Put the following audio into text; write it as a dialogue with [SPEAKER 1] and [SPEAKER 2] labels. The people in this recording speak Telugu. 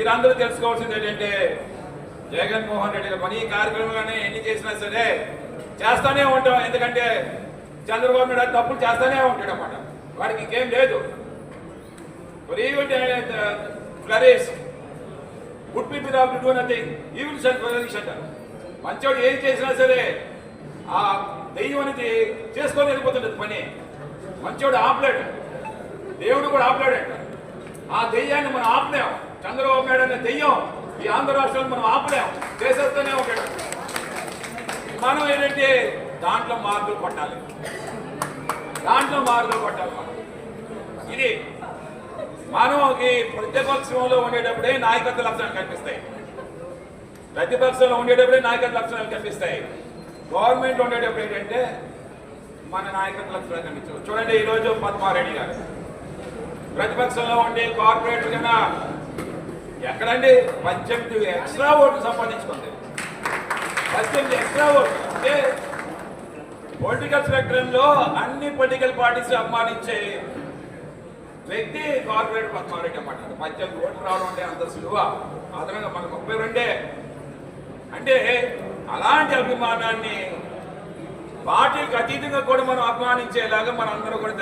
[SPEAKER 1] మీరందరూ తెలుసుకోవాల్సింది ఏంటంటే జగన్మోహన్ రెడ్డి పని ఈ ఎన్ని చేసినా సరే చేస్తానే ఉంటాం. ఎందుకంటే చంద్రబాబు నాయుడు తప్పులు చేస్తానే ఉంటాడు అన్నమాట. వాడికి ఇంకేం లేదు. Flourishes good people of do nothing evil cell flourish అంటారు. మంచోడు ఏం చేసినా సరే ఆ దెయ్యం అనేది చేసుకొని వెళ్ళిపోతుండదు పని. మంచోడు ఆపలేడు. దేవుడు కూడా ఆపలేడంట ఆ దెయ్యాన్ని మనం ఆపలేము. చంద్రబాబు నాయుడు అనే దెయ్యం. ఈ ఆంధ్ర రాష్ట్రాన్ని మనం ఆపలేం. చేసేస్తూనే ఉంటాడు మనం ఏంటంటే దాంట్లో మార్పులు కొట్టాలి. దాంట్లో మార్పులు కొట్టాలి మనం. ఈ ప్రతిపక్షంలో ఉండేటప్పుడే నాయకత్వ లక్షణాలు కనిపిస్తాయి. ప్రతిపక్షంలో ఉండేటప్పుడే నాయకత్వ లక్షణాలు కనిపిస్తాయి. గవర్నమెంట్ ఉండేటప్పుడు ఏంటంటే మన నాయకత్వ లక్షణాలు కనిపించవు. చూడండి ఈరోజు పద్మారెడ్డి గారు. ప్రతిపక్షంలో ఉండే కార్పొరేటర్ కన్నా ఎక్కడండి? పద్దెనిమిది ఎక్స్ట్రా ఓట్లు సంపాదించుకుంది. పద్దెనిమిది ఎక్స్ట్రా ఓట్లు. అంటే పొలిటికల్ స్పెక్ట్రంలో అన్ని పొలిటికల్ పార్టీస్ అభిమానించే వ్యక్తి కార్పొరేట్ పద్మారెడ్డి అన్నమాట. పద్దెనిమిది ఓట్లు రావడం అంటే అంత సులువ? అదనంగా మనకు ముప్పై రెండే. అంటే అలాంటి అభిమానాన్ని పార్టీకి అతీతంగా కూడా మనం అభిమానించేలాగా మనందరూ కూడా